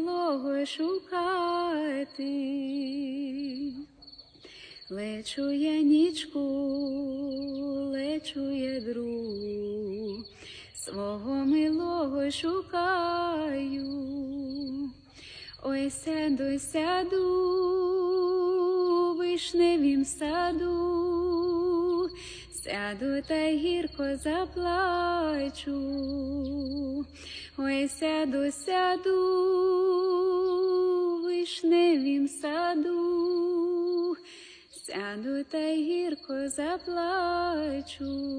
милого шукати. Лечу я нічку, лечу я дру, свого милого шукаю. Ой, сяду, сяду, вишневім саду, сяду та гірко заплачу. Ой, сяду, сяду, вишневім саду, сяду та й гірко заплачу.